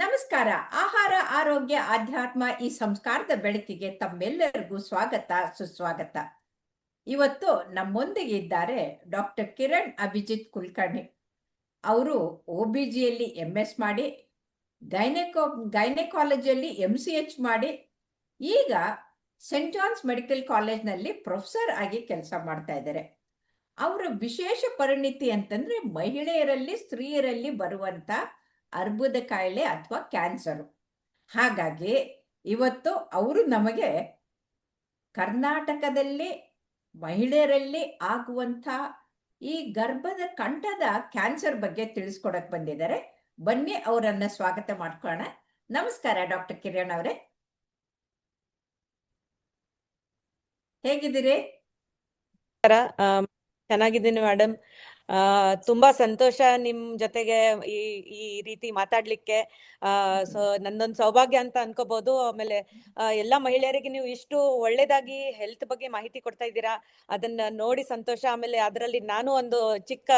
ನಮಸ್ಕಾರ. ಆಹಾರ, ಆರೋಗ್ಯ, ಆಧ್ಯಾತ್ಮ ಈ ಸಂಸ್ಕಾರದ ಬೆಳಕಿಗೆ ತಮ್ಮೆಲ್ಲರಿಗೂ ಸ್ವಾಗತ, ಸುಸ್ವಾಗತ. ಇವತ್ತು ನಮ್ಮೊಂದಿಗೆ ಇದ್ದಾರೆ ಡಾಕ್ಟರ್ ಕಿರಣ್ ಅಭಿಜಿತ್ ಕುಲಕರ್ಣಿ. ಅವರು ಒ ಬಿ ಜಿಯಲ್ಲಿ ಎಂ ಎಸ್ ಮಾಡಿ, ಗೈನೆಕೋ, ಗೈನೆಕಾಲಜಿಯಲ್ಲಿ ಎಂ ಸಿ ಎಚ್ ಮಾಡಿ, ಈಗ ಸೆಂಟ್ ಜಾನ್ಸ್ ಮೆಡಿಕಲ್ ಕಾಲೇಜ್ನಲ್ಲಿ ಪ್ರೊಫೆಸರ್ ಆಗಿ ಕೆಲಸ ಮಾಡ್ತಾ ಇದ್ದಾರೆ. ಅವರ ವಿಶೇಷ ಪರಿಣಿತಿ ಅಂತಂದ್ರೆ ಮಹಿಳೆಯರಲ್ಲಿ, ಸ್ತ್ರೀಯರಲ್ಲಿ ಬರುವಂತ ಅರ್ಬುದ ಕಾಯಿಲೆ ಅಥವಾ ಕ್ಯಾನ್ಸರು. ಹಾಗಾಗಿ ಇವತ್ತು ಅವರು ನಮಗೆ ಕರ್ನಾಟಕದಲ್ಲಿ ಮಹಿಳೆಯರಲ್ಲಿ ಆಗುವಂಥ ಈ ಗರ್ಭದ ಕಂಠದ ಕ್ಯಾನ್ಸರ್ ಬಗ್ಗೆ ತಿಳಿಸ್ಕೊಡಕ್ ಬಂದಿದ್ದಾರೆ. ಬನ್ನಿ ಅವರನ್ನ ಸ್ವಾಗತ ಮಾಡ್ಕೊಳ್ಳೋಣ. ನಮಸ್ಕಾರ ಡಾಕ್ಟರ್ ಕಿರಣ್ ಅವರೇ. ಹೇಗಿದ್ದೀರಿ? ಚೆನ್ನಾಗಿದ್ದೀನಿ ಮೇಡಮ್ ಆ, ತುಂಬಾ ಸಂತೋಷ ನಿಮ್ ಜೊತೆಗೆ ಈ ಈ ರೀತಿ ಮಾತಾಡ್ಲಿಕ್ಕೆ. ಆ, ಸೊ ನಂದೊಂದು ಸೌಭಾಗ್ಯ ಅಂತ ಅನ್ಕೋಬಹುದು ಆಮೇಲೆ ಎಲ್ಲಾ ಮಹಿಳೆಯರಿಗೆ ನೀವು ಇಷ್ಟು ಒಳ್ಳೇದಾಗಿ ಹೆಲ್ತ್ ಬಗ್ಗೆ ಮಾಹಿತಿ ಕೊಡ್ತಾ ಇದ್ದೀರಾ, ಅದನ್ನ ನೋಡಿ ಸಂತೋಷ. ಆಮೇಲೆ ಅದರಲ್ಲಿ ನಾನು ಒಂದು ಚಿಕ್ಕ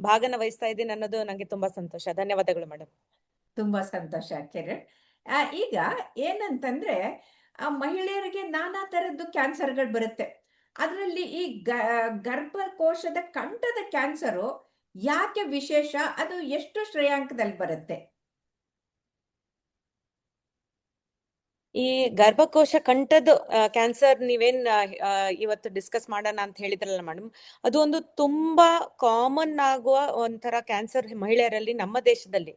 ಭಾಗನ ವಹಿಸ್ತಾ ಇದ್ದೀನಿ ಅನ್ನೋದು ನಂಗೆ ತುಂಬಾ ಸಂತೋಷ. ಧನ್ಯವಾದಗಳು ಮೇಡಮ್ ತುಂಬಾ ಸಂತೋಷ ಕಿರಣ್. ಈಗ ಏನಂತಂದ್ರೆ, ಆ ಮಹಿಳೆಯರಿಗೆ ನಾನಾ ತರದ್ದು ಕ್ಯಾನ್ಸರ್ಗಳು ಬರುತ್ತೆ. ಅದರಲ್ಲಿ ಈ ಗರ್ಭಕೋಶದ ಕಂಠದ ಕ್ಯಾನ್ಸರು ಯಾಕೆ ವಿಶೇಷ? ಅದು ಎಷ್ಟು ಶ್ರೇಯಾಂಕದಲ್ಲಿ ಬರುತ್ತೆ? ಈ ಗರ್ಭಕೋಶ ಕಂಠದ ಕ್ಯಾನ್ಸರ್ ನೀವೇನ್ ಇವತ್ತು ಡಿಸ್ಕಸ್ ಮಾಡೋಣ ಅಂತ ಹೇಳಿದ್ರಲ್ಲ ಮೇಡಮ್ ಅದು ಒಂದು ತುಂಬಾ ಕಾಮನ್ ಆಗುವ ಒಂಥರ ಕ್ಯಾನ್ಸರ್ ಮಹಿಳೆಯರಲ್ಲಿ ನಮ್ಮ ದೇಶದಲ್ಲಿ.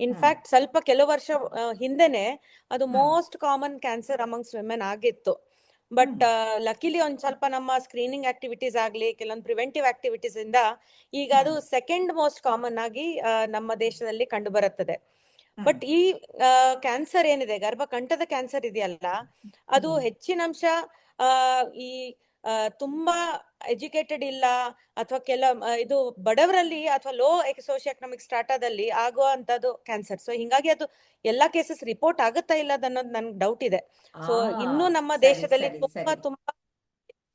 ಇನ್ಫ್ಯಾಕ್ಟ್ ಸ್ವಲ್ಪ ಕೆಲವು ವರ್ಷ ಹಿಂದೆನೆ ಅದು most common cancer amongst women ಆಗಿತ್ತು. ಬಟ್ ಲಕ್ಕಿಲಿ ಒಂದ್ ಸ್ವಲ್ಪ ನಮ್ಮ ಸ್ಕ್ರೀನಿಂಗ್ ಆಕ್ಟಿವಿಟೀಸ್ ಆಗ್ಲಿ ಕೆಲವೊಂದು ಪ್ರಿವೆಂಟಿವ್ ಆಕ್ಟಿವಿಟೀಸ್ ಇಂದ ಈಗ ಅದು ಸೆಕೆಂಡ್ ಮೋಸ್ಟ್ ಕಾಮನ್ ಆಗಿ ನಮ್ಮ ದೇಶದಲ್ಲಿ ಕಂಡು ಬರುತ್ತದೆ. ಬಟ್ ಈ ಕ್ಯಾನ್ಸರ್ ಏನಿದೆ ಗರ್ಭಕಂಠದ ಕ್ಯಾನ್ಸರ್ ಇದೆಯಲ್ಲ ಅದು. ಹೆಚ್ಚಿನ ಅಂಶ ಈ ತುಂಬಾ ಎಜುಕೇಟೆಡ್ ಇಲ್ಲ ಅಥವಾ ಕೆಲ ಇದು ಬಡವರಲ್ಲಿ ಅಥವಾ ಲೋ ಸೋಶಿಯೋಎಕನಾಮಿಕ್ ಸ್ಟಾಟಾದಲ್ಲಿ ಆಗುವಂತದ್ದು ಕ್ಯಾನ್ಸರ್ ಸೊ ಹಿಂಗಾಗಿ ಅದು ಎಲ್ಲಾ ಕೇಸಸ್ ರಿಪೋರ್ಟ್ ಆಗುತ್ತಾ ಇಲ್ಲ ಅನ್ನೋದು ನನ್ಗೆ ಡೌಟ್ ಇದೆ ಸೊ ಇನ್ನು ನಮ್ಮ ದೇಶದಲ್ಲಿ ತುಂಬಾ ತುಂಬಾ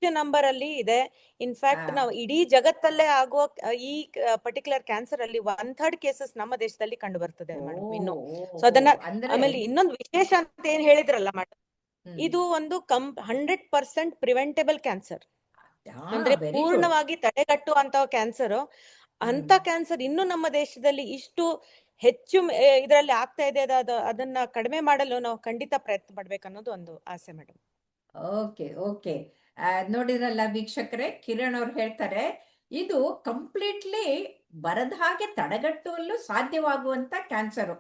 ಹೆಚ್ಚು ನಂಬರ್ ಅಲ್ಲಿ ಇದೆ ಇನ್ಫ್ಯಾಕ್ಟ್. ನಾವು ಇಡೀ ಜಗತ್ತಲ್ಲೇ ಆಗುವ ಈ ಪರ್ಟಿಕ್ಯುಲರ್ ಕ್ಯಾನ್ಸರ್ ಅಲ್ಲಿ ಒನ್ ಥರ್ಡ್ ಕೇಸಸ್ ನಮ್ಮ ದೇಶದಲ್ಲಿ ಕಂಡು ಬರ್ತದೆ ಮೇಡಮ್ ಇನ್ನು ಸೊ ಅದನ್ನ ಆಮೇಲೆ ಇನ್ನೊಂದು ವಿಶೇಷ ಅಂತ ಏನ್ ಹೇಳಿದ್ರಲ್ಲ ಮೇಡಮ್. ಇದು ಒಂದು ಕಂ ಹಂಡ್ರೆಡ್ ಪರ್ಸೆಂಟ್ ಪ್ರಿವೆಂಟೇಬಲ್ ಕ್ಯಾನ್ಸರ್ ಅಂದ್ರೆ. ಪೂರ್ಣವಾಗಿ ತಡೆಗಟ್ಟುವಂತ ಕ್ಯಾನ್ಸರ್ ಅಂತ ಕ್ಯಾನ್ಸರ್ ಇನ್ನು ನಮ್ಮ ದೇಶದಲ್ಲಿ ಇಷ್ಟು ಹೆಚ್ಚು ಇದರಲ್ಲಿ ಆಗ್ತಾ ಇದೆ ಅದ- ಅದ- ಅದನ್ನ ಕಡಿಮೆ ಮಾಡಲು ನಾವು ಖಂಡಿತ ಪ್ರಯತ್ನ ಪಡ್ಬೇಕು ಅನ್ನೋದು ಒಂದು ಆಸೆ ಮೇಡಮ್. Okay okay. ನೋಡಿದ್ರಲ್ಲ ವೀಕ್ಷಕರೇ ಕಿರಣ್ ಅವ್ರು ಹೇಳ್ತಾರೆ ಇದು ಕಂಪ್ಲೀಟ್ಲಿ ಬರದ ಹಾಗೆ ತಡೆಗಟ್ಟುವಲ್ಲೂ ಸಾಧ್ಯವಾಗುವಂತ ಕ್ಯಾನ್ಸರು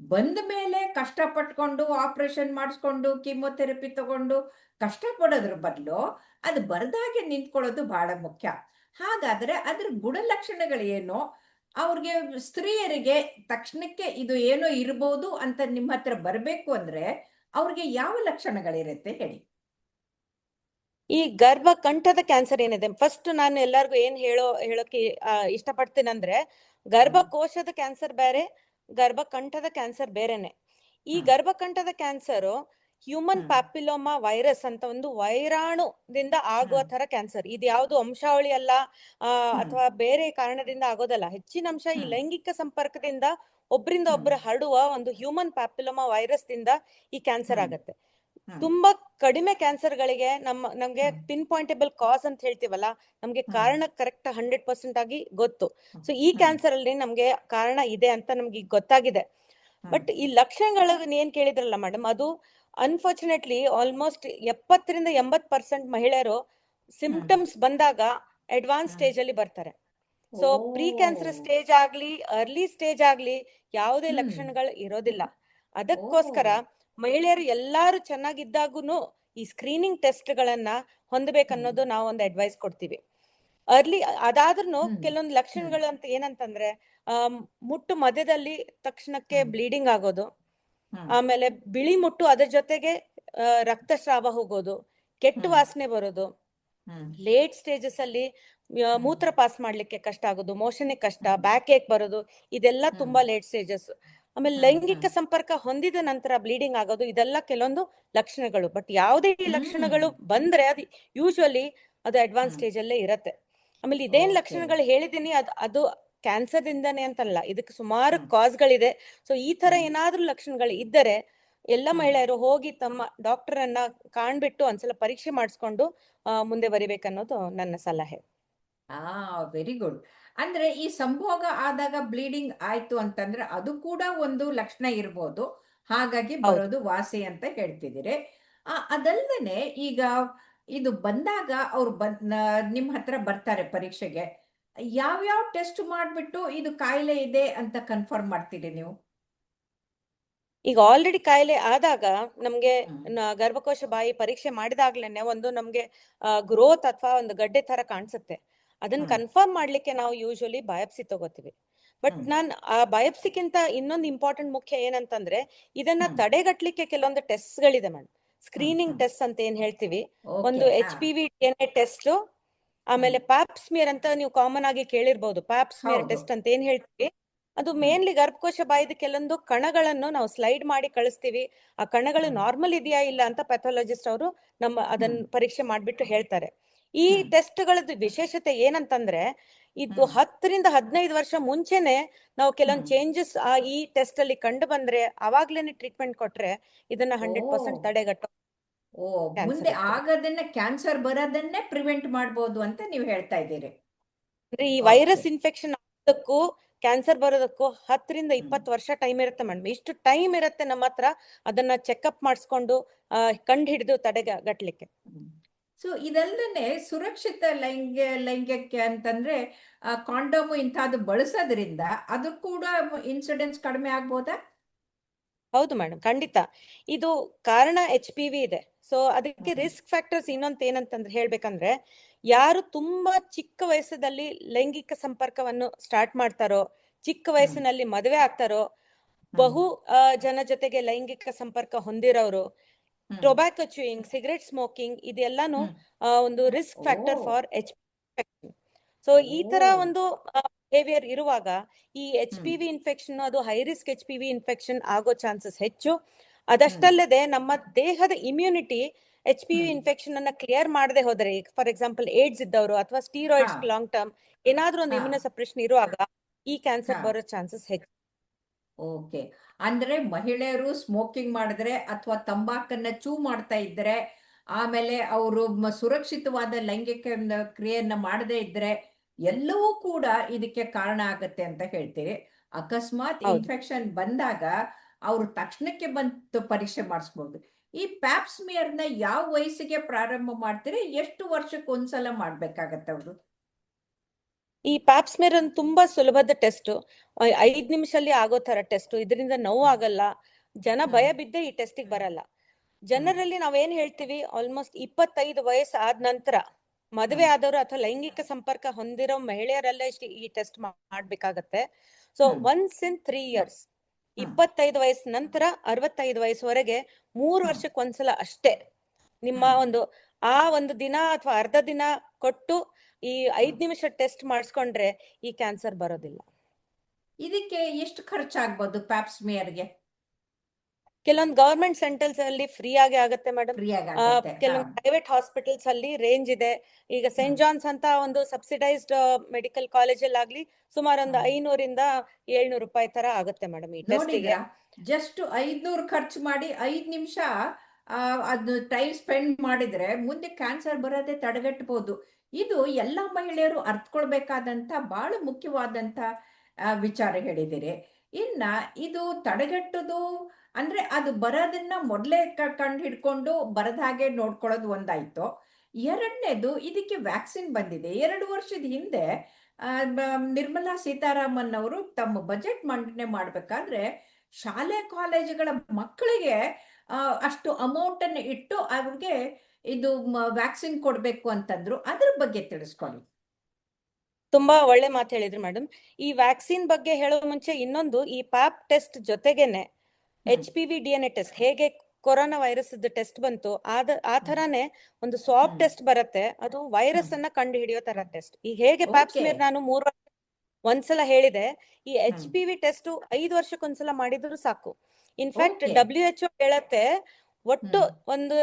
ಬಂದ ಮೇಲೆ ಕಷ್ಟಪಟ್ಕೊಂಡು ಆಪರೇಷನ್ ಮಾಡಿಸ್ಕೊಂಡು ಕೀಮೊಥೆರಪಿ ತಗೊಂಡು ಕಷ್ಟಪಡೋದ್ರ ಬದಲು ಅದು ಬರದಾಗೆ ನಿಂತ್ಕೊಳ್ಳೋದು ಬಹಳ ಮುಖ್ಯ. ಹಾಗಾದ್ರೆ ಅದ್ರ ಗುಣಲಕ್ಷಣಗಳೇನು? ಅವ್ರಿಗೆ ಸ್ತ್ರೀಯರಿಗೆ ತಕ್ಷಣಕ್ಕೆ ಇದು ಏನೋ ಇರಬಹುದು ಅಂತ ನಿಮ್ಮ ಹತ್ರ ಬರಬೇಕು ಅಂದ್ರೆ ಅವ್ರಿಗೆ ಯಾವ ಲಕ್ಷಣಗಳಿರುತ್ತೆ ಹೇಳಿ? ಈ ಗರ್ಭಕಂಠದ ಕ್ಯಾನ್ಸರ್ ಏನಿದೆ? ಫಸ್ಟ್ ನಾನು ಎಲ್ಲರಿಗೂ ಏನ್ ಹೇಳೋ ಹೇಳೋಕೆ ಅಂದ್ರೆ ಇಷ್ಟಪಡ್ತೀನಂದ್ರೆ ಗರ್ಭಕೋಶದ ಕ್ಯಾನ್ಸರ್ ಬೇರೆ ಗರ್ಭಕಂಠದ ಕ್ಯಾನ್ಸರ್ ಬೇರೆನೆ ಈ ಗರ್ಭಕಂಠದ ಕ್ಯಾನ್ಸರ್ ಹ್ಯೂಮನ್. ಪ್ಯಾಪಿಲೋಮಾ ವೈರಸ್ ಅಂತ ಒಂದು ವೈರಾಣುದಿಂದ ಆಗುವ. ತರ ಕ್ಯಾನ್ಸರ್ ಇದು ಯಾವುದು ವಂಶಾವಳಿ ಅಲ್ಲ ಅಥವಾ ಬೇರೆ ಕಾರಣದಿಂದ ಆಗೋದಲ್ಲ ಹೆಚ್ಚಿನ ಅಂಶ ಈ ಲೈಂಗಿಕ ಸಂಪರ್ಕದಿಂದ ಒಬ್ಬರಿಂದ ಒಬ್ಬರು ಒಬ್ರು ಹರಡುವ ಒಂದು ಹ್ಯೂಮನ್ ಪ್ಯಾಪಿಲೋಮಾ ವೈರಸ್ ದಿಂದ ಈ ಕ್ಯಾನ್ಸರ್. ಆಗತ್ತೆ. ತುಂಬಾ ಕಡಿಮೆ ಕ್ಯಾನ್ಸರ್ ಗಳಿಗೆ ನಮ್ಮ ನಮ್ಗೆ ಪಿನ್ ಪಾಯಿಂಟೇಬಲ್ ಕಾಸ್ ಅಂತ ಹೇಳ್ತೀವಲ್ಲ ನಮ್ಗೆ ಕಾರಣ ಕರೆಕ್ಟ್ ಹಂಡ್ರೆಡ್ ಪರ್ಸೆಂಟ್ ಆಗಿ ಗೊತ್ತು. ಸೊ ಈ ಕ್ಯಾನ್ಸರ್ ಅಲ್ಲಿ ನಮ್ಗೆ ಕಾರಣ ಇದೆ ಅಂತ ನಮ್ಗೆ ಈಗ ಗೊತ್ತಾಗಿದೆ ಬಟ್ ಈ ಲಕ್ಷಣಗಳು ಏನ್ ಕೇಳಿದ್ರಲ್ಲ ಮೇಡಮ್ ಅದು ಅನ್ಫಾರ್ಚುನೇಟ್ಲಿ ಆಲ್ಮೋಸ್ಟ್ ಎಪ್ಪತ್ತರಿಂದ ಎಂಬತ್ ಪರ್ಸೆಂಟ್ ಮಹಿಳೆಯರು ಸಿಂಪ್ಟಮ್ಸ್ ಬಂದಾಗ ಅಡ್ವಾನ್ಸ್. ಸ್ಟೇಜ್ ಅಲ್ಲಿ ಬರ್ತಾರೆ. ಸೊ ಪ್ರೀ ಕ್ಯಾನ್ಸರ್ ಸ್ಟೇಜ್ ಆಗ್ಲಿ ಅರ್ಲಿ ಸ್ಟೇಜ್ ಆಗ್ಲಿ ಯಾವುದೇ. ಲಕ್ಷಣಗಳು ಇರೋದಿಲ್ಲ. ಅದಕ್ಕೋಸ್ಕರ. ಮಹಿಳೆಯರು ಎಲ್ಲಾರು ಚೆನ್ನಾಗಿದ್ದಾಗೂ ಈ ಸ್ಕ್ರೀನಿಂಗ್ ಟೆಸ್ಟ್ ಗಳನ್ನ ಹೊಂದ್ಬೇಕನ್ನೋದು ನಾವು ಒಂದು ಅಡ್ವೈಸ್ ಕೊಡ್ತೀವಿ. ಅರ್ಲಿ ಅದಾದ್ರೂ ಕೆಲವೊಂದು ಲಕ್ಷಣಗಳು ಅಂತ ಏನಂತಂದ್ರೆ ಆ ಮುಟ್ಟು ಮಧ್ಯದಲ್ಲಿ ತಕ್ಷಣಕ್ಕೆ. ಬ್ಲೀಡಿಂಗ್ ಆಗೋದು. ಆಮೇಲೆ ಬಿಳಿ ಮುಟ್ಟು ಅದ್ರ ಜೊತೆಗೆ ರಕ್ತಸ್ರಾವ ಹೋಗೋದು. ಕೆಟ್ಟ ವಾಸನೆ ಬರೋದು. ಲೇಟ್ ಸ್ಟೇಜಸ್ ಅಲ್ಲಿ ಮೂತ್ರ ಪಾಸ್ ಮಾಡ್ಲಿಕ್ಕೆ ಕಷ್ಟ ಆಗೋದು ಮೋಷನ್ ಕಷ್ಟ ಬ್ಯಾಕ್ ಏಕ್ ಬರೋದು ಇದೆಲ್ಲ ತುಂಬಾ ಲೇಟ್ ಸ್ಟೇಜಸ್ ಆಮೇಲೆ ಲೈಂಗಿಕ ಸಂಪರ್ಕ ಹೊಂದಿದ ನಂತರ ಬ್ಲೀಡಿಂಗ್ ಆಗೋದು ಇದೆಲ್ಲ ಕೆಲವೊಂದು ಲಕ್ಷಣಗಳು. ಬಟ್ ಯಾವುದೇ ಲಕ್ಷಣಗಳು ಬಂದ್ರೆ ಅದು ಯೂಶುವಲಿ ಅದು ಅಡ್ವಾನ್ಸ್ ಸ್ಟೇಜ್ ಅಲ್ಲೇ ಇರತ್ತೆ. ಆಮೇಲೆ ಇದೇನ್ ಲಕ್ಷಣಗಳು ಹೇಳಿದೀನಿ ಅದು ಅದು ಕ್ಯಾನ್ಸರ್ ಇಂದಾನೆ ಅಂತಲ್ಲ. ಇದಕ್ಕೆ ಸುಮಾರು. ಕಾಸ್ಗಳಿದೆ ಸೊ ಈ ತರ. ಏನಾದ್ರೂ ಲಕ್ಷಣಗಳು ಇದ್ದರೆ ಎಲ್ಲ ಮಹಿಳೆಯರು ಹೋಗಿ ತಮ್ಮ ಡಾಕ್ಟರ್ ಅನ್ನ ಕಾಣ್ಬಿಟ್ಟು ಒಂದ್ಸಲ ಪರೀಕ್ಷೆ ಮಾಡಿಸ್ಕೊಂಡು ಮುಂದೆ ಬರಿಬೇಕನ್ನೋದು ನನ್ನ ಸಲಹೆ. ಆ ವೆರಿ ಗುಡ್ ಅಂದ್ರೆ ಈ ಸಂಭೋಗ ಆದಾಗ ಬ್ಲೀಡಿಂಗ್ ಆಯ್ತು ಅಂತಂದ್ರೆ ಅದು ಕೂಡ ಒಂದು ಲಕ್ಷಣ ಇರ್ಬೋದು. ಹಾಗಾಗಿ. ಬರೋದು ವಾಸಿ ಅಂತ ಹೇಳ್ತಿದ್ದೀರಿ. ಅದಲ್ದೇನೆ ಈಗ ಇದು ಬಂದಾಗ ಅವ್ರು ಬಂದ್ ನಿಮ್ಮ ಹತ್ರ ಬರ್ತಾರೆ ಪರೀಕ್ಷೆಗೆ. ಯಾವ್ಯಾವ ಟೆಸ್ಟ್ ಮಾಡ್ಬಿಟ್ಟು ಇದು ಕಾಯಿಲೆ ಇದೆ ಅಂತ ಕನ್ಫರ್ಮ್ ಮಾಡ್ತೀರಿ ನೀವು? ಈಗ ಆಲ್ರೆಡಿ ಕಾಯಿಲೆ ಆದಾಗ ನಮ್ಗೆ ಗರ್ಭಕೋಶ ಬಾಯಿ ಪರೀಕ್ಷೆ ಮಾಡಿದಾಗ್ಲೇನೆ ಒಂದು ನಮ್ಗೆ ಗ್ರೋತ್ ಅಥವಾ ಒಂದು ಗಡ್ಡೆ ತರ ಕಾಣಿಸುತ್ತೆ. ಅದನ್ನ ಕನ್ಫರ್ಮ್ ಮಾಡ್ಲಿಕ್ಕೆ ನಾವು ಯೂಶಲಿ ಬಯಾಪ್ಸಿ ತಗೋತೀವಿ. ಬಟ್. ನಾನ್ ಆ ಬಯಾಪ್ಸಿಗಿಂತ ಇನ್ನೊಂದು ಇಂಪಾರ್ಟೆಂಟ್ ಮುಖ್ಯ ಏನಂತಂದ್ರೆ ಇದನ್ನ ತಡೆಗಟ್ಟಲಿಕ್ಕೆ ಕೆಲವೊಂದು ಟೆಸ್ಟ್ ಗಳಿದೆ ಮೇಡಮ್ ಸ್ಕ್ರೀನಿಂಗ್ ಟೆಸ್ಟ್ ಅಂತ ಏನ್ ಹೇಳ್ತೀವಿ? ಒಂದು H P V D N A test ಆಮೇಲೆ ಪ್ಯಾಪ್ಸ್ಮಿಯರ್ ಅಂತ ನೀವು ಕಾಮನ್ ಆಗಿ ಕೇಳಿರ್ಬಹುದು ಪ್ಯಾಪ್ಸ್ಮಿಯರ್. ಟೆಸ್ಟ್ ಅಂತ ಏನ್ ಹೇಳ್ತೀವಿ? ಅದು ಮೇನ್ಲಿ ಗರ್ಭಕೋಶ ಬಾಯಿದ ಕೆಲವೊಂದು ಕಣಗಳನ್ನು ನಾವು ಸ್ಲೈಡ್ ಮಾಡಿ ಕಳಿಸ್ತೀವಿ. ಆ ಕಣಗಳು. ನಾರ್ಮಲ್ ಇದೆಯಾ ಇಲ್ಲ ಅಂತ ಪ್ಯಾಥಾಲಜಿಸ್ಟ್ ಅವರು ನಮ್ಮ ಅದನ್ನ. ಪರೀಕ್ಷೆ ಮಾಡ್ಬಿಟ್ಟು ಹೇಳ್ತಾರೆ. ಈ ಟೆಸ್ಟ್ ಗಳದ್ದು ವಿಶೇಷತೆ ಏನಂತಂದ್ರೆ ಇದು. ಹತ್ತರಿಂದ ಹದಿನೈದು ವರ್ಷ ಮುಂಚೆನೆ ನಾವು ಕೆಲವೊಂದು. ಚೇಂಜಸ್ ಆ ಈ ಟೆಸ್ಟ್ ಅಲ್ಲಿ ಕಂಡು ಬಂದ್ರೆ ಅವಾಗ್ಲೇನೆ ಟ್ರೀಟ್ಮೆಂಟ್ ಕೊಟ್ರೆ ಇದನ್ನ ಹಂಡ್ರೆಡ್ ಪರ್ಸೆಂಟ್. ತಡೆಗಟ್ಟೋ ಓ ಮುಂದೆ. ಆಗದನ್ನ ಕ್ಯಾನ್ಸರ್ ಬರೋದನ್ನೇ ಪ್ರಿವೆಂಟ್ ಮಾಡಬಹುದು ಅಂತ ನೀವು ಹೇಳ್ತಾ ಇದ್ದೀರಿ ಅಂದ್ರೆ ಈ ವೈರಸ್ ಇನ್ಫೆಕ್ಷನ್ ಆಗೋದಕ್ಕೂ ಕ್ಯಾನ್ಸರ್ ಬರೋದಕ್ಕೂ ಹತ್ತರಿಂದ. ಇಪ್ಪತ್ತು ವರ್ಷ ಟೈಮ್ ಇರುತ್ತೆ ಮೇಡಮ್ ಇಷ್ಟು ಟೈಮ್ ಇರುತ್ತೆ ನಮ್ಮ ಹತ್ರ ಅದನ್ನ ಚೆಕ್ಅಪ್ ಮಾಡಿಸ್ಕೊಂಡು ಕಂಡು ಹಿಡಿದು ತಡೆಗಟ್ಟಲಿಕ್ಕೆ ಸೊ ಇದಲ್ಲದೆ ಸುರಕ್ಷಿತ ಲೈಂಗ ಲೈಂಗಿಕ ಅಂತಂದ್ರೆ ಕಾಂಡೋಮು ಇಂಥದ್ದು ಬಳಸೋದ್ರಿಂದ ಅದು ಕೂಡ ಇನ್ಸಿಡೆನ್ಸ್ ಕಡಿಮೆ ಆಗ್ಬೋದಾ ಹೌದು ಮೇಡಮ್ ಖಂಡಿತ ಇದು ಕಾರಣ ಎಚ್ ಪಿ ವಿ ಇದೆ ಸೊ ಅದಕ್ಕೆ. ರಿಸ್ಕ್ ಫ್ಯಾಕ್ಟರ್ಸ್ ಇನ್ನೊಂದು ಏನಂತಂದ್ರೆ ಹೇಳ್ಬೇಕಂದ್ರೆ ಯಾರು ತುಂಬಾ ಚಿಕ್ಕ ವಯಸ್ಸದಲ್ಲಿ ಲೈಂಗಿಕ ಸಂಪರ್ಕವನ್ನು ಸ್ಟಾರ್ಟ್ ಮಾಡ್ತಾರೋ ಚಿಕ್ಕ ವಯಸ್ಸಿನಲ್ಲಿ ಮದುವೆ ಆಗ್ತಾರೋ ಬಹು ಜನ ಜೊತೆಗೆ ಲೈಂಗಿಕ ಸಂಪರ್ಕ ಹೊಂದಿರೋರು. ಟೊಬ್ಯಾಕೊ ಚೂಯಿಂಗ್ ಸಿಗರೆಟ್ ಸ್ಮೋಕಿಂಗ್ ಇದೆಲ್ಲಾನು. ಒಂದು risk factor. For H so ಈ ತರ ಒಂದು ಬಿಹೇವಿಯರ್ ಇರುವಾಗ ಈ ಎಚ್ ಪಿ ವಿ ಇನ್ಫೆಕ್ಷನ್ ಅದು high risk H P V infection ಆಗೋ ಚಾನ್ಸಸ್ ಹೆಚ್ಚು. ಅದಷ್ಟಲ್ಲದೆ ನಮ್ಮ ದೇಹದ immunity H P V infection ಅನ್ನ ಕ್ಲಿಯರ್ ಮಾಡದೆ ಹೋದರೆ ಫಾರ್ ಎಕ್ಸಾಂಪಲ್ ಏಡ್ಸ್ ಇದ್ದವರು ಅಥವಾ ಸ್ಟೀರಾಯ್ಡ್ಸ್ ಲಾಂಗ್ ಟರ್ಮ್ ಏನಾದ್ರೂ ಒಂದು ಹಾ. ಇಮ್ಯುನೋಸಪ್ರೆಷನ್ ಇರುವಾಗ ಈ ಕ್ಯಾನ್ಸರ್. ಬರೋ ಚಾನ್ಸಸ್ ಹೆಚ್ಚು. ಓಕೆ. ಅಂದ್ರೆ ಮಹಿಳೆಯರು ಸ್ಮೋಕಿಂಗ್ ಮಾಡಿದ್ರೆ ಅಥವಾ ತಂಬಾಕನ್ನ ಚೂ ಮಾಡ್ತಾ ಇದ್ದರೆ ಆಮೇಲೆ ಅವರು ಸುರಕ್ಷಿತವಾದ ಲೈಂಗಿಕ ಕ್ರಿಯೆಯನ್ನು ಮಾಡದೇ ಇದ್ದರೆ ಎಲ್ಲವೂ ಕೂಡ ಇದಕ್ಕೆ ಕಾರಣ ಆಗತ್ತೆ ಅಂತ ಹೇಳ್ತೀರಿ. ಅಕಸ್ಮಾತ್ ಇನ್ಫೆಕ್ಷನ್ ಬಂದಾಗ ಅವರು ತಕ್ಷಣಕ್ಕೆ ಬಂದು ಪರೀಕ್ಷೆ ಮಾಡಿಸ್ಬೋದು. ಈ ಪ್ಯಾಪ್ಸ್ಮಿಯರ್ನ ಯಾವ ವಯಸ್ಸಿಗೆ ಪ್ರಾರಂಭ ಮಾಡ್ತೀರಿ? ಎಷ್ಟು ವರ್ಷಕ್ಕೆ ಒಂದ್ಸಲ ಮಾಡ್ಬೇಕಾಗತ್ತೆ ಅವರು ಈ ಪ್ಯಾಪ್ಸ್ಮೇರ್ ಒಂದು ತುಂಬಾ ಸುಲಭದ ಟೆಸ್ಟ್ ಐದ್ ನಿಮಿಷಲ್ಲಿ ಆಗೋ ತರ ಟೆಸ್ಟ್ ಇದರಿಂದ ನೋವು ಆಗಲ್ಲ. ಜನ ಭಯ ಬಿದ್ದೆ ಈ ಟೆಸ್ಟಿಗೆ ಬರಲ್ಲ. ಜನರಲ್ಲಿ ನಾವೇನ್ ಹೇಳ್ತೀವಿ? ಆಲ್ಮೋಸ್ಟ್ ಇಪ್ಪತ್ತೈದು ವಯಸ್ಸು ಆದ ನಂತರ ಮದುವೆ. ಆದವರು ಅಥವಾ ಲೈಂಗಿಕ ಸಂಪರ್ಕ ಹೊಂದಿರೋ ಮಹಿಳೆಯರಲ್ಲೇ ಈ ಟೆಸ್ಟ್ ಮಾಡ್ಬೇಕಾಗತ್ತೆ. So. Once in three years ಇಪ್ಪತ್ತೈದು ವಯಸ್ಸು ನಂತರ ಅರವತ್ತೈದು ವಯಸ್ಸುವರೆಗೆ ಮೂರು. ವರ್ಷಕ್ಕೆ ಒಂದ್ಸಲ ಅಷ್ಟೇ ನಿಮ್ಮ ಒಂದು ಆ ಒಂದು ದಿನ ಅಥವಾ ಅರ್ಧ ದಿನ ಕೊಟ್ಟು ಈ ಐದ್ ನಿಮಿಷ ಟೆಸ್ಟ್ ಮಾಡಿಸ್ಕೊಂಡ್ರೆ ಈ ಕ್ಯಾನ್ಸರ್ ಬರೋದಿಲ್ಲ. ಇದಕ್ಕೆ ಎಷ್ಟು ಖರ್ಚಾಗ್ಬೋದು ಪ್ಯಾಪ್ಸ್ಮಿಯರ್ಗೆ ಕೆಲವೊಂದು ಗವರ್ಮೆಂಟ್ ಸೆಂಟರ್ಸ್ ಅಲ್ಲಿ ಫ್ರೀ ಆಗಿ ಆಗತ್ತೆ ಮೇಡಮ್ ಕೆಲವೊಂದು ಪ್ರೈವೇಟ್ ಹಾಸ್ಪಿಟಲ್ಸ್ ಅಲ್ಲಿ ರೇಂಜ್ ಇದೆ. ಈಗ ಸೆಂಟ್ ಜಾನ್ಸ್ ಅಂತ ಒಂದು ಸಬ್ಸಿಡೈಸ್ಡ್ ಮೆಡಿಕಲ್ ಕಾಲೇಜ್ ಅಲ್ಲಿ ಆಗ್ಲಿ ಸುಮಾರು ಒಂದು. ಐನೂರಿಂದ ಏಳ್ನೂರು ರೂಪಾಯಿ ತರ ಆಗುತ್ತೆ ಮೇಡಮ್ ಈ ನೋಡಿದ್ರಾ ಜಸ್ಟ್ ಐದ್ನೂರು ಖರ್ಚು ಮಾಡಿ ಐದ್ ನಿಮಿಷ ಅದು ಟೈಮ್ ಸ್ಪೆಂಡ್ ಮಾಡಿದ್ರೆ ಮುಂದೆ ಕ್ಯಾನ್ಸರ್ ಬರೋದೇ ತಡೆಗಟ್ಟಬಹುದು ಇದು ಎಲ್ಲ ಮಹಿಳೆಯರು ಅರ್ಥಕೊಳ್ಬೇಕಾದಂತ ಬಹಳ ಮುಖ್ಯವಾದಂತ ವಿಚಾರ ಹೇಳಿದಿರಿ. ಇನ್ನ ಇದು ತಡೆಗಟ್ಟೋದು ಅಂದ್ರೆ ಅದು ಬರೋದನ್ನ ಮೊದಲೇ ಕಂಡು ಹಿಡ್ಕೊಂಡು ಬರದ ಹಾಗೆ ನೋಡ್ಕೊಳ್ಳೋದು ಒಂದಾಯ್ತು. ಎರಡನೇದು ಇದಕ್ಕೆ ವ್ಯಾಕ್ಸಿನ್ ಬಂದಿದೆ. ಎರಡು ವರ್ಷದ ಹಿಂದೆ ನಿರ್ಮಲಾ ಸೀತಾರಾಮನ್ ಅವರು ತಮ್ಮ ಬಜೆಟ್ ಮಂಡನೆ ಮಾಡ್ಬೇಕಾದ್ರೆ ಶಾಲೆ ಕಾಲೇಜುಗಳ ಮಕ್ಕಳಿಗೆ ಅಷ್ಟು ಅಮೌಂಟ್ ಅನ್ನು ಇಟ್ಟು ಅವ್ರಿಗೆ ಇದು ವ್ಯಾಕ್ಸಿನ್ ಕೊಡ್ಬೇಕು ಅಂತಂದ್ರು. ಅದ್ರ ಬಗ್ಗೆ ತಿಳಿಸ್ಕೊಡಿ. ತುಂಬಾ ಒಳ್ಳೆ ಮಾತು ಹೇಳಿದ್ರಿ ಮೇಡಮ್ ಈ ವ್ಯಾಕ್ಸಿನ್ ಬಗ್ಗೆ ಹೇಳೋ ಮುಂಚೆ ಇನ್ನೊಂದು ಈ ಪ್ಯಾಪ್ ಟೆಸ್ಟ್ ಜೊತೆಗೇನೆ H P V D N A test ಹೇಗೆ ಕೊರೋನಾ ವೈರಸ್ ಟೆಸ್ಟ್ ಬಂತು ಆದ ಆ ತರಾನೇ ಒಂದು ಸ್ವಾಬ್ ಟೆಸ್ಟ್ ಬರುತ್ತೆ. ಅದು ವೈರಸ್. ಅನ್ನ ಕಂಡು ಹಿಡಿಯೋ ತರ ಟೆಸ್ಟ್ ಈ ಹೇಗೆ ಪ್ಯಾಪ್. ಸ್ಮಿಯರ್ ನಾನು ಮೂರ್ ವರ್ಷ ಒಂದ್ಸಲ ಹೇಳಿದೆ ಈ ಎಚ್. ಪಿ ವಿ ಟೆಸ್ಟ್ ಐದು ವರ್ಷಕ್ಕೊಂದ್ಸಲ ಮಾಡಿದ್ರು ಸಾಕು. ಇನ್ಫ್ಯಾಕ್ಟ್. ಡಬ್ಲ್ಯೂ ಎಚ್ ಹೇಳತ್ತೆ ಒಟ್ಟು. ಒಂದು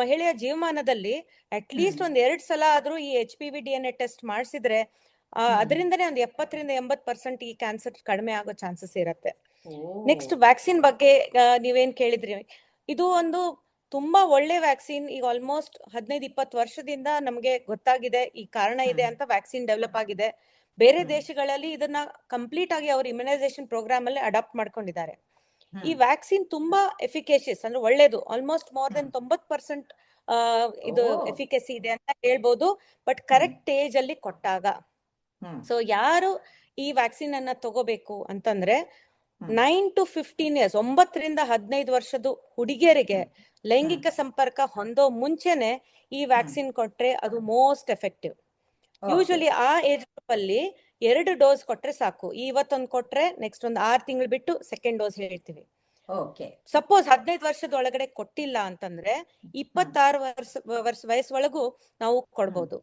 ಮಹಿಳೆಯ ಜೀವಮಾನದಲ್ಲಿ ಅಟ್ ಲೀಸ್ಟ್. ಒಂದ್ ಎರಡ್ ಸಲ ಆದ್ರೂ ಈ H P V D N A test ಮಾಡಿಸಿದ್ರೆ ಅದರಿಂದನೇ ಒಂದು ಎಪ್ಪತ್ತರಿಂದ ಎಂಬತ್ ಪರ್ಸೆಂಟ್ ಈ ಕ್ಯಾನ್ಸರ್ ಕಡಿಮೆ ಆಗೋ ಚಾನ್ಸಸ್ ಇರತ್ತೆ. ನೆಕ್ಸ್ಟ್ ವ್ಯಾಕ್ಸಿನ್ ಬಗ್ಗೆ ನೀವೇನ್ ಕೇಳಿದ್ರಿ? ಇದು ಒಂದು ತುಂಬಾ ಒಳ್ಳೆ ವ್ಯಾಕ್ಸಿನ್ ಈಗ ಆಲ್ಮೋಸ್ಟ್ ಹದಿನೈದು ಇಪ್ಪತ್ತು ವರ್ಷದಿಂದ ನಮಗೆ ಗೊತ್ತಾಗಿದೆ ಈ ಕಾರಣ ಇದೆ ಅಂತ ವ್ಯಾಕ್ಸಿನ್ ಡೆವಲಪ್ ಆಗಿದೆ. ಬೇರೆ ದೇಶಗಳಲ್ಲಿ ಇದನ್ನ ಕಂಪ್ಲೀಟ್ ಆಗಿ ಅವ್ರ ಇಮ್ಯುನೈಸೇಷನ್ ಪ್ರೋಗ್ರಾಮ್ ಅಲ್ಲಿ ಅಡಾಪ್ಟ್ ಮಾಡ್ಕೊಂಡಿದ್ದಾರೆ. ಈ ವ್ಯಾಕ್ಸಿನ್ ತುಂಬಾ ಎಫಿಕೇಶಿಯಸ್ ಅಂದ್ರೆ ಒಳ್ಳೇದು. Almost more than. ತೊಂಬತ್ ಪರ್ಸೆಂಟ್ ಇದು ಎಫಿಕೆಸಿ ಇದೆ ಅಂತ ಹೇಳ್ಬೋದು. ಬಟ್ ಕರೆಕ್ಟ್ ಏಜ್ ಅಲ್ಲಿ ಕೊಟ್ಟಾಗ. ಸೊ ಯಾರು ಈ ವ್ಯಾಕ್ಸಿನ್ ಅನ್ನ ತಗೋಬೇಕು ಅಂತಂದ್ರೆ. ನೈನ್ ಟು ಫಿಫ್ಟೀನ್ ಇಯರ್ಸ್ ಒಂಬತ್ತರಿಂದ ಹದಿನೈದು ವರ್ಷದ ಹುಡುಗಿಯರಿಗೆ ಲೈಂಗಿಕ ಸಂಪರ್ಕ ಹೊಂದೋ ಮುಂಚೆನೆ ಈ ವ್ಯಾಕ್ಸಿನ್ ಕೊಟ್ರೆ ಅದು ಮೋಸ್ಟ್ ಎಫೆಕ್ಟಿವ್. ಯೂಶಲಿ ಆ ಏಜ್ ಗ್ರೂಪ್ ಅಲ್ಲಿ ಎರಡು ಡೋಸ್ ಕೊಟ್ರೆ ಸಾಕು. ಇವತ್ತೊಂದು ಕೊಟ್ರೆ ನೆಕ್ಸ್ಟ್ ಒಂದು ಆರು ತಿಂಗಳು ಬಿಟ್ಟು ಸೆಕೆಂಡ್ ಡೋಸ್ ಹೇಳ್ತೀವಿ. ಸಪೋಸ್ ಹದಿನೈದು ವರ್ಷದ ಒಳಗಡೆ ಕೊಟ್ಟಿಲ್ಲ ಅಂತಂದ್ರೆ ಇಪ್ಪತ್ತಾರು ವರ್ಷ ವರ್ಷ ವಯಸ್ಸೊಳಗೂ ನಾವು ಕೊಡ್ಬೋದು.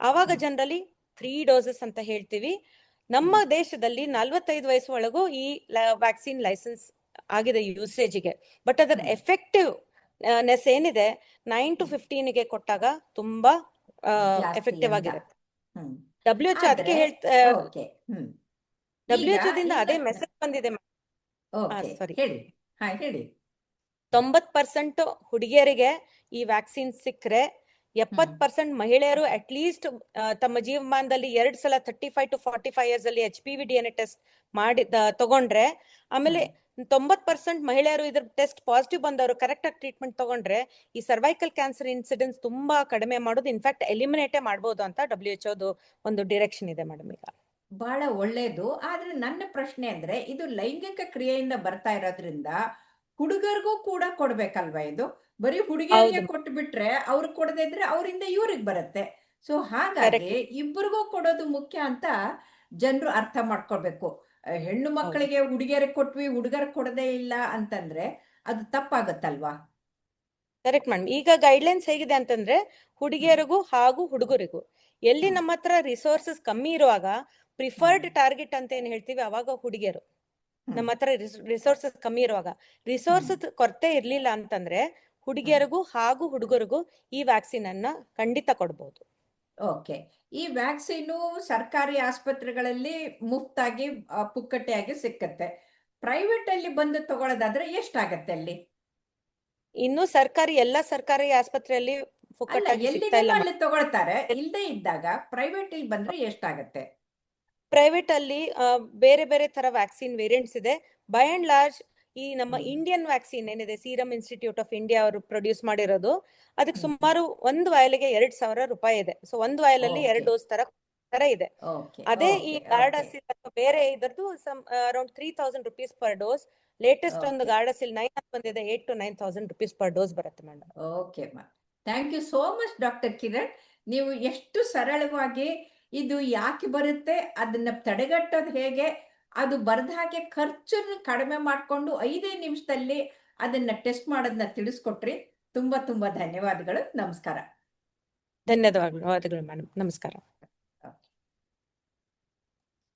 ಆವಾಗ ಜನರಲ್ಲಿ ಜನರಲಿ ತ್ರೀ ಡೋಸಸ್ ಅಂತ ಹೇಳ್ತೀವಿ. ನಮ್ಮ ದೇಶದಲ್ಲಿ ನಲ್ವತ್ತೈದು ವಯಸ್ಸು ಒಳಗೂ ಈ ವ್ಯಾಕ್ಸಿನ್ ಲೈಸೆನ್ಸ್ ಆಗಿದೆ ಯೂಸೇಜಿಗೆ ಬಟ್ ಅದರ. ಎಫೆಕ್ಟಿವ್ ನೆಸ್ ಏನಿದೆ? ನೈನ್ ಟು ಫಿಫ್ಟೀನ್ಗೆ ಕೊಟ್ಟಾಗ ತುಂಬಾ ಎಫೆಕ್ಟಿವ್. ಆಗಿರುತ್ತೆ. ಡಬ್ಲ್ಯೂ ಎಚ್ ಅದಕ್ಕೆ ಹೇಳ್ತಾ ಡಬ್ಲ್ಯೂ ಎಚ್ ದಿಂದ ಅದೇ ಮೆಸೇಜ್ ಬಂದಿದೆ sorry. ಹೇಳಿ ಹಾ ಹೇಳಿ ತೊಂಬತ್ ಪರ್ಸೆಂಟ್ ಹುಡುಗಿಯರಿಗೆ ಈ ವ್ಯಾಕ್ಸಿನ್ ಸಿಕ್ಕರೆ ಎಪ್ಪತ್. ಪರ್ಸೆಂಟ್ ಮಹಿಳೆಯರು ಅಟ್ ಲೀಸ್ಟ್ ತಮ್ಮ ಜೀವಮಾನದಲ್ಲಿ ಎರಡ್ ಸಲ thirty five to forty five years ಅಲ್ಲಿ H P V D N A test ಮಾಡಿ ತಗೊಂಡ್ರೆ ಆಮೇಲೆ ತೊಂಬತ್ ಪರ್ಸೆಂಟ್ ಮಹಿಳೆಯರು ಇದ್ರ ಟೆಸ್ಟ್ ಪಾಸಿಟಿವ್ ಬಂದವರು ಕರೆಕ್ಟ್ ಆಗಿ ಟ್ರೀಟ್ಮೆಂಟ್ ತಗೊಂಡ್ರೆ ಈ ಸರ್ವೈಕಲ್ ಕ್ಯಾನ್ಸರ್ ಇನ್ಸಿಡೆನ್ಸ್ ತುಂಬಾ ಕಡಿಮೆ ಮಾಡೋದು ಇನ್ಫ್ಯಾಕ್ಟ್ ಎಲಿಮಿನೇಟೇ ಮಾಡಬಹುದು ಅಂತ ಡಬ್ಲ್ಯೂ ಎಚ್ ಒಂದು ಡಿರೆಕ್ಷನ್ ಇದೆ ಮೇಡಮ್ ಈಗ. ಬಹಳ ಒಳ್ಳೇದು. ಆದ್ರೆ ನನ್ನ ಪ್ರಶ್ನೆ ಅಂದ್ರೆ ಇದು ಲೈಂಗಿಕ ಕ್ರಿಯೆಯಿಂದ ಬರ್ತಾ ಇರೋದ್ರಿಂದ ಹುಡುಗರಿಗೂ ಕೂಡ ಕೊಡ್ಬೇಕಲ್ವಾ ಇದು? ಬರೀ ಹುಡುಗಿಯರಿಗೆ. ಕೊಟ್ಟು ಬಿಟ್ರೆ ಅವ್ರು ಕೊಡದೇ ಇದ್ರೆ ಅವರಿಂದ ಇವ್ರಿಗೆ ಬರುತ್ತೆ. ಸೊ ಹಾಗಾಗಿ ಇಬ್ಬರಿಗೂ ಕೊಡೋದು ಮುಖ್ಯ ಅಂತ ಜನರು ಅರ್ಥ ಮಾಡ್ಕೊಳ್ಬೇಕು. ಹೆಣ್ಣು ಮಕ್ಕಳಿಗೆ ಹುಡುಗಿಯರಿಗೆ ಕೊಟ್ವಿ ಹುಡುಗರಿಗೆ ಕೊಡದೇ ಇಲ್ಲ ಅಂತಂದ್ರೆ ಅದು ತಪ್ಪಾಗತ್ತಲ್ವಾ? ಕರೆಕ್ಟ್ ಮೇಡಮ್ ಈಗ ಗೈಡ್ಲೈನ್ಸ್ ಹೇಗಿದೆ ಅಂತಂದ್ರೆ ಹುಡುಗಿಯರಿಗೂ ಹಾಗೂ ಹುಡುಗರಿಗೂ. ಎಲ್ಲಿ. ನಮ್ಮ ಹತ್ರ ರಿಸೋರ್ಸಸ್ ಕಮ್ಮಿ ಇರುವಾಗ ಪ್ರಿಫರ್ಡ್ ಟಾರ್ಗೆಟ್ ಅಂತ ಏನ್ ಹೇಳ್ತೀವಿ ಅವಾಗ ಹುಡುಗಿಯರು. ನಮ್ಮ ಹತ್ರ ರಿಸೋರ್ಸಸ್ ಕಮ್ಮಿ ಇರುವಾಗ. ರಿಸೋರ್ಸಸ್ ಕೊರತೆ ಇರ್ಲಿಲ್ಲ ಅಂತಂದ್ರೆ ಹುಡುಗಿಯರಿಗೂ ಹಾಗೂ ಹುಡುಗರಿಗೂ ಈ ವ್ಯಾಕ್ಸಿನ್ ಅನ್ನ ಖಂಡಿತ ಕೊಡ್ಬೋದು. ಓಕೆ ಈ ವ್ಯಾಕ್ಸಿನು ಸರ್ಕಾರಿ ಆಸ್ಪತ್ರೆಗಳಲ್ಲಿ ಮುಫ್ತಾಗಿ ಪುಕ್ಕಟ್ಟೆಯಾಗಿ ಪುಕ್ಕಟೆಯಾಗಿ ಸಿಕ್ಕತ್ತೆ. ಪ್ರೈವೇಟ್ ಅಲ್ಲಿ ಬಂದು ತಗೊಳ್ಳೋದಾದ್ರೆ ಎಷ್ಟಾಗತ್ತೆ ಅಲ್ಲಿ? ಇನ್ನು ಸರ್ಕಾರಿ ಎಲ್ಲ ಸರ್ಕಾರಿ ಆಸ್ಪತ್ರೆಯಲ್ಲಿ ಅಲ್ಲ ಇಲ್ಲ ತಗೊಳ್ತಾರೆ? ಇಲ್ಲದೆ ಇದ್ದಾಗ ಪ್ರೈವೇಟ್ ಅಲ್ಲಿ ಬಂದ್ರೆ ಎಷ್ಟಾಗತ್ತೆ? ಪ್ರೈವೇಟ್ ಅಲ್ಲಿ ಬೇರೆ ಬೇರೆ ತರ ವ್ಯಾಕ್ಸಿನ್ ವೇರಿಯಂಟ್ಸ್ ಇದೆ. ಬೈ ಅಂಡ್ ಲಾರ್ಜ್ ಈ ನಮ್ಮ ಇಂಡಿಯನ್ ವ್ಯಾಕ್ಸಿನ್ ಏನಿದೆ ಸೀರಮ್ ಇನ್ಸ್ಟಿಟ್ಯೂಟ್ ಆಫ್ ಇಂಡಿಯಾ ಅವರು ಪ್ರೊಡ್ಯೂಸ್ ಮಾಡಿರೋದು ಅದಕ್ಕೆ ಸುಮಾರು ಒಂದು ವಯಲಿಗೆ ಎರಡ್ ಸಾವಿರ ರೂಪಾಯಿ ಇದೆ. ಸೊ ಒಂದು ವಯಲಲ್ಲಿ ಅಲ್ಲಿ ಎರಡು ಡೋಸ್ ತರ ತರ ಇದೆ. ಅದೇ ಈ ಗಾರ್ಡಸಿಲ್ ಅಥವಾ ಬೇರೆ ಇದರದ್ದು some around three thousand rupees per dose latest ಒಂದು ಗಾರ್ಡಸಿಲ್ ನೈನ್ ಬಂದಿದೆ eight to nine thousand rupees per dose ಬರುತ್ತೆ madam okay ma'am thank you so much doctor Kiran ನೀವು ಎಷ್ಟು ಸರಳವಾಗಿ ಇದು ಯಾಕೆ ಬರುತ್ತೆ ಅದನ್ನ ತಡೆಗಟ್ಟೋದು ಹೇಗೆ ಅದು ಬರೆದ ಹಾಗೆ ಖರ್ಚನ್ನು ಕಡಿಮೆ ಮಾಡಿಕೊಂಡು ಐದೇ ನಿಮಿಷದಲ್ಲಿ ಅದನ್ನ ಟೆಸ್ಟ್ ಮಾಡೋದನ್ನ ತಿಳಿಸ್ಕೊಟ್ರಿ. ತುಂಬಾ ತುಂಬಾ ಧನ್ಯವಾದಗಳು. ನಮಸ್ಕಾರ. ಧನ್ಯವಾದಗಳು ಮೇಡಮ್ ನಮಸ್ಕಾರ.